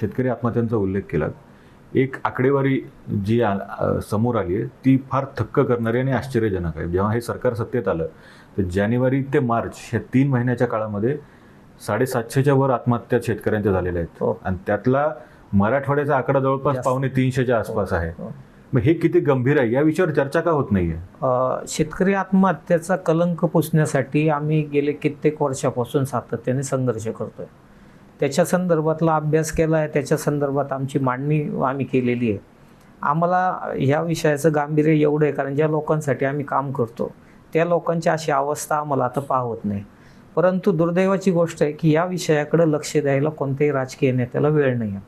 शेतकरी आत्महत्यांचा उल्लेख केला. एक आकडेवारी जी आ- समोर आली आहे ती फार थक्क करणारी आणि आश्चर्यजनक आहे. जेव्हा हे सरकार सत्तेत आलं तर जानेवारी ते मार्च ह्या तीन महिन्याच्या काळामध्ये साडेसातशेच्या वर आत्महत्या शेतकऱ्यांच्या झालेल्या आहेत. हो. आणि त्यातला मराठवाड्याचा आकडा जवळपास. पावणे तीनशेच्या आसपास आहे. हो. मग हे किती गंभीर आहे? या विषयावर चर्चा का होत नाहीये? शेतकरी आत्महत्येचा कलंक पुसण्यासाठी आम्ही गेले कित्येक वर्षापासून सातत्याने संघर्ष करतोय. त्याच्या संदर्भातला अभ्यास केला आहे त्याच्या संदर्भात आमची मांडणी आम्ही केलेली आहे. आम्हाला ह्या विषयाचं गांभीर्य एवढं आहे कारण ज्या लोकांसाठी आम्ही काम करतो त्या लोकांची अशी अवस्था आम्हाला आता पाहत नाही. परंतु दुर्दैवाची गोष्ट आहे की या विषयाकडे लक्ष द्यायला कोणत्याही राजकीय नेत्याला वेळ नाही आहे.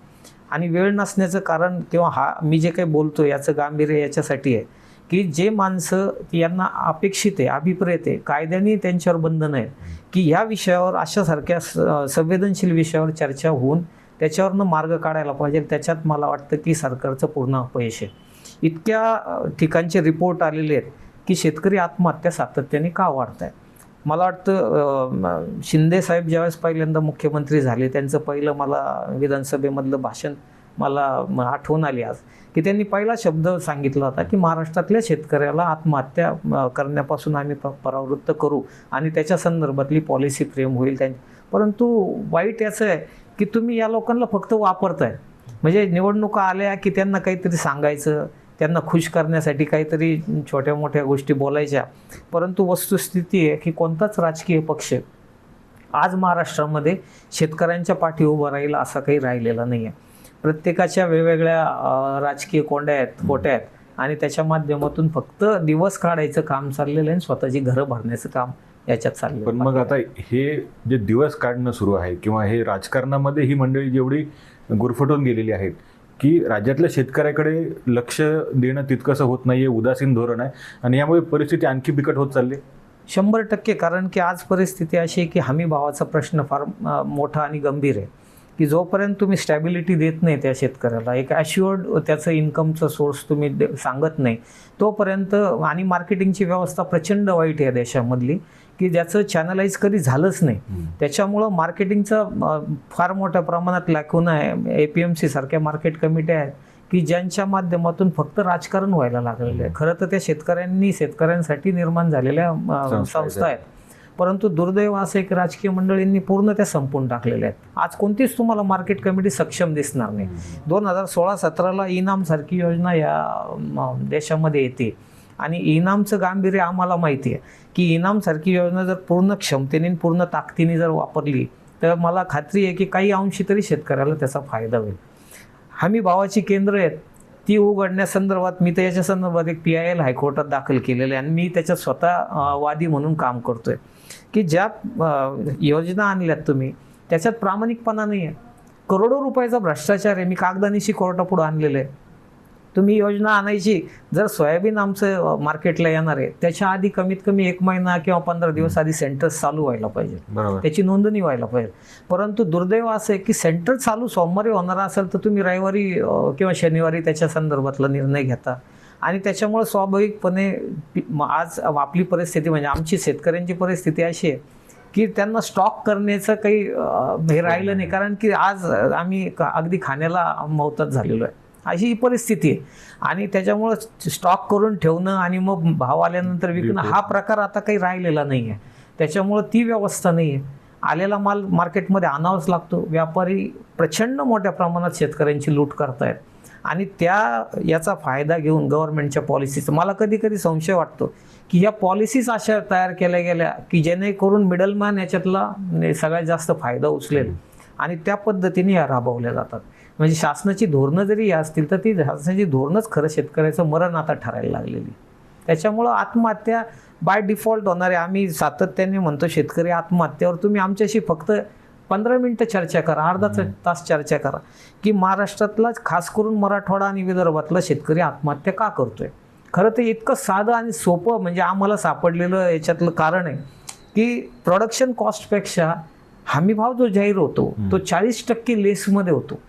आणि वेळ नसण्याचं कारण किंवा हा मी जे काही बोलतो याचं गांभीर्य याच्यासाठी आहे. की जे माणसं यांना अपेक्षित आहे अभिप्रेत आहे कायद्याने त्यांच्यावर बंधन आहेत की ह्या विषयावर अशासारख्या स- संवेदनशील विषयावर चर्चा होऊन त्याच्यावरनं मार्ग काढायला पाहिजे. त्याच्यात मला वाटतं की सरकारचं पूर्ण अपयश आहे. इतक्या ठिकाणचे रिपोर्ट आलेले आहेत की शेतकरी आत्महत्या सातत्याने का वाढत आहेत मला वाटतं शिंदे साहेब ज्यावेळेस पहिल्यांदा मुख्यमंत्री झाले त्यांचं पहिलं मला विधानसभेमधलं भाषण मला आठवण आली आज की त्यांनी पहिला शब्द सांगितला होता की महाराष्ट्रातल्या शेतकऱ्याला आत्महत्या करण्यापासून आम्ही प- परावृत्त करू आणि त्याच्या संदर्भातली पॉलिसी फ्रेम होईल त्यांची. परंतु वाईट याचं आहे की तुम्ही या लोकांना फक्त वापरताय. म्हणजे निवडणुका आल्या की त्यांना काहीतरी सांगायचं त्यांना खुश करण्यासाठी काहीतरी छोट्या मोठ्या गोष्टी बोलायच्या. परंतु वस्तुस्थिती आहे की कोणताच राजकीय पक्ष आज महाराष्ट्रामध्ये शेतकऱ्यांच्या पाठी उभं राहील असा काही राहिलेला नाही आहे प्रत्येकाच्या वेगवेगळ्या राजकीय कोंड्या आहेत खोट्या आहेत आणि त्याच्या माध्यमातून फक्त दिवस काढायचं काम चाललेलं आहे आणि स्वतःची घरं भरण्याचं काम याच्यात चाललेलं पण मग आता हे जे दिवस काढणं सुरू आहे किंवा हे राजकारणामध्ये ही मंडळी जेवढी गुरफटून गेलेली आहेत की राज्यातल्या शेतकऱ्याकडे लक्ष देणं तितकंसं होत नाहीये उदासीन धोरण आहे आणि यामुळे परिस्थिती आणखी बिकट होत चालली शंभर टक्के कारण की आज परिस्थिती अशी आहे की हमी भावाचा प्रश्न फार मोठा आणि गंभीर आहे. की जोपर्यंत तुम्ही स्टॅबिलिटी देत नाही त्या शेतकऱ्याला एक ॲश्युअर्ड त्याचं इन्कमचं सोर्स तुम्ही दे- सांगत नाही तोपर्यंत आणि मार्केटिंगची व्यवस्था प्रचंड वाईट आहे देशामधली की ज्याचं चॅनलाइज कधी झालंच नाही. त्याच्यामुळं मार्केटिंगचं फार मोठ्या प्रमाणात लॅकून आहे. ए पी एम सी सारख्या मार्केट कमिट्या आहेत की ज्यांच्या माध्यमातून फक्त राजकारण व्हायला लागलेलं आहे. खरं तर त्या शेतकऱ्यांनी शेतकऱ्यांसाठी निर्माण झालेल्या संस्था आहेत. परंतु दुर्दैव असं एक राजकीय मंडळींनी पूर्ण त्या संपून टाकलेल्या आहेत. आज कोणतीच तुम्हाला मार्केट कमिटी सक्षम दिसणार नाही. दोन हजार सोळा सतराला इनाम सारखी योजना या देशामध्ये येते. आणि इनामचं गांभीर्य आम्हाला माहिती आहे की इनाम सारखी योजना जर पूर्ण क्षमतेने पूर्ण ताकदीने जर वापरली तर मला खात्री आहे की काही अंशी तरी शेतकऱ्याला त्याचा फायदा होईल. हमी भावाची केंद्र आहेत. ती उघडण्यासंदर्भात मी तर याच्या संदर्भात एक पी आय एल हायकोर्टात दाखल केलेलं आहे आणि मी त्याच्यात स्वतः वादी म्हणून काम करतोय. की ज्या योजना आणल्यात तुम्ही त्याच्यात प्रामाणिकपणा नाही आहे करोडो रुपयाचा भ्रष्टाचार आहे. मी कागदानिशी कोर्टापुढं आणलेलं आहे. तुम्ही योजना आणायची. जर सोयाबीन आमचं मार्केटला येणार आहे त्याच्या आधी कमीत कमी एक महिना किंवा पंधरा दिवस आधी सेंटर्स चालू व्हायला पाहिजे. त्याची नोंदणी व्हायला पाहिजे. परंतु दुर्दैव असं आहे की सेंटर चालू सोमवारी होणार असेल तर तुम्ही रविवारी किंवा शनिवारी त्याच्या संदर्भातला निर्णय घेता. आणि त्याच्यामुळे स्वाभाविकपणे आज आपली परिस्थिती म्हणजे आमची शेतकऱ्यांची परिस्थिती अशी आहे की त्यांना स्टॉक करण्याचं काही हे राहिलं नाही. कारण की आज आम्ही अगदी खाण्याला मौतात झालेलो आहे. अशी ही परिस्थिती आहे. आणि त्याच्यामुळं स्टॉक करून ठेवणं आणि मग भाव आल्यानंतर विकणं हा प्रकार आता काही राहिलेला नाही आहे त्याच्यामुळं ती व्यवस्था नाही आहे आलेला माल मार्केटमध्ये आणावाच लागतो. व्यापारी प्रचंड मोठ्या प्रमाणात शेतकऱ्यांची लूट करतायत. आणि त्या याचा फायदा घेऊन गव्हर्नमेंटच्या पॉलिसीचा मला कधी कधी संशय वाटतो की या पॉलिसीज अशा तयार केल्या गेल्या की जेणेकरून मिडलमॅन याच्यातला सगळ्यात जास्त फायदा उचलेल. आणि त्या पद्धतीने या राबवल्या जातात. म्हणजे शासनाची धोरणं जरी या असतील तर ती शासनाची धोरणंच खरं शेतकऱ्याचं मरण आता ठरायला लागलेली. त्याच्यामुळं आत्महत्या बाय डिफॉल्ट होणार आहे आम्ही सातत्याने म्हणतो शेतकरी आत्महत्यावर तुम्ही आमच्याशी फक्त पंधरा मिनटं चर्चा करा अर्धा तास चर्चा करा. की महाराष्ट्रातला खास करून मराठवाडा आणि विदर्भातला शेतकरी आत्महत्या का करतोय? खरं तर इतकं साधं आणि सोपं म्हणजे आम्हाला सापडलेलं याच्यातलं कारण आहे की प्रोडक्शन कॉस्टपेक्षा हमी भाव जो जाहीर होतो तो चाळीस टक्के लेसमध्ये होतो.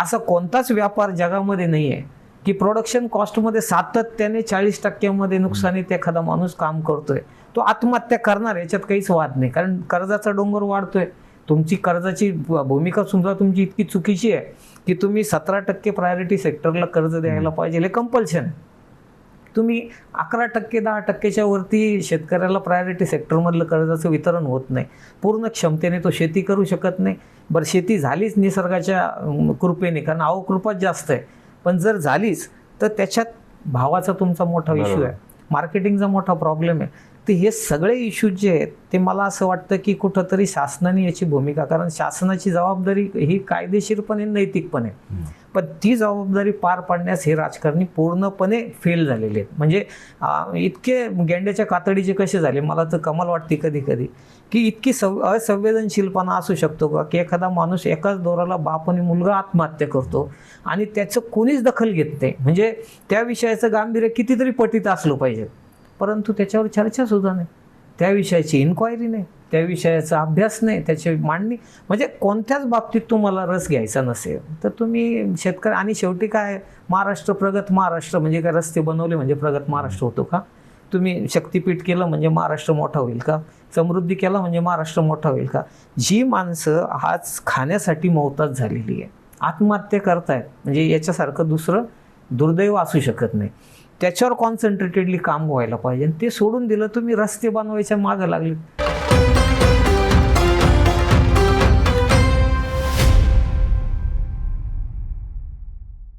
असा कोणताच व्यापार जगामध्ये नाही आहे की प्रोडक्शन कॉस्टमध्ये सातत्याने चाळीस टक्क्यामध्ये नुकसानीत एखादा माणूस काम करतोय. तो आत्महत्या करणार याच्यात काहीच वाद नाही. कारण कर्जाचा डोंगर वाढतोय. तुमची कर्जाची भूमिका सुद्धा तुमची इतकी चुकीची आहे की तुम्ही सतरा टक्के प्रायोरिटी सेक्टरला कर्ज द्यायला पाहिजे. हे कंपल्शन तुम्ही अकरा टक्के दहा टक्क्याच्या वरती शेतकऱ्याला प्रायोरिटी सेक्टरमधलं कर्जाचं वितरण होत नाही. पूर्ण क्षमतेने तो शेती करू शकत नाही. बरं शेती झालीच निसर्गाच्या कृपेने कारण अवकृपात जास्त आहे. पण जर झालीच तर त्याच्यात भावाचा तुमचा मोठा इश्यू. आहे. मार्केटिंगचा मोठा प्रॉब्लेम आहे. तर हे सगळे इश्यूज जे आहेत ते मला असं वाटतं की कुठंतरी शासनाने याची भूमिका कारण शासनाची जबाबदारी ही कायदेशीरपणे नैतिकपणे. पण ती जबाबदारी पार पाडण्यास हे राजकारणी पूर्णपणे फेल झालेले आहेत. म्हणजे इतके गेंड्याच्या कातडीचे कसे झाले? मला तर कमाल वाटते कधी कधी की इतकी सव असंवेदनशीलपणा असू शकतो का? की एखादा माणूस एकाच दोराला बाप आणि मुलगा आत्महत्या करतो आणि त्याचं कोणीच दखल घेत नाही. म्हणजे त्या विषयाचं गांभीर्य कितीतरी पटीत असलं पाहिजे. परंतु त्याच्यावर चर्चा सुद्धा नाही. त्या विषयाची इन्क्वायरी नाही त्या विषयाचा अभ्यास नाही त्याची मांडणी. म्हणजे कोणत्याच बाबतीत तुम्हाला रस घ्यायचा नसेल तर तुम्ही शेतकरी आणि शेवटी काय महाराष्ट्र प्रगत महाराष्ट्र म्हणजे काय रस्ते बनवले म्हणजे प्रगत महाराष्ट्र होतो का? तुम्ही शक्तीपीठ केलं म्हणजे महाराष्ट्र मोठा होईल का? समृद्धी केला म्हणजे महाराष्ट्र मोठा होईल का? जी माणसं आज खाण्यासाठी मोहताज झालेली आहे आत्महत्या करतायत म्हणजे याच्यासारखं दुसरं दुर्दैव असू शकत नाही. त्याच्यावर कॉन्सन्ट्रेटेडली काम व्हायला पाहिजे. ते सोडून दिलं तुम्ही रस्ते बनवायच्या मागं लागले.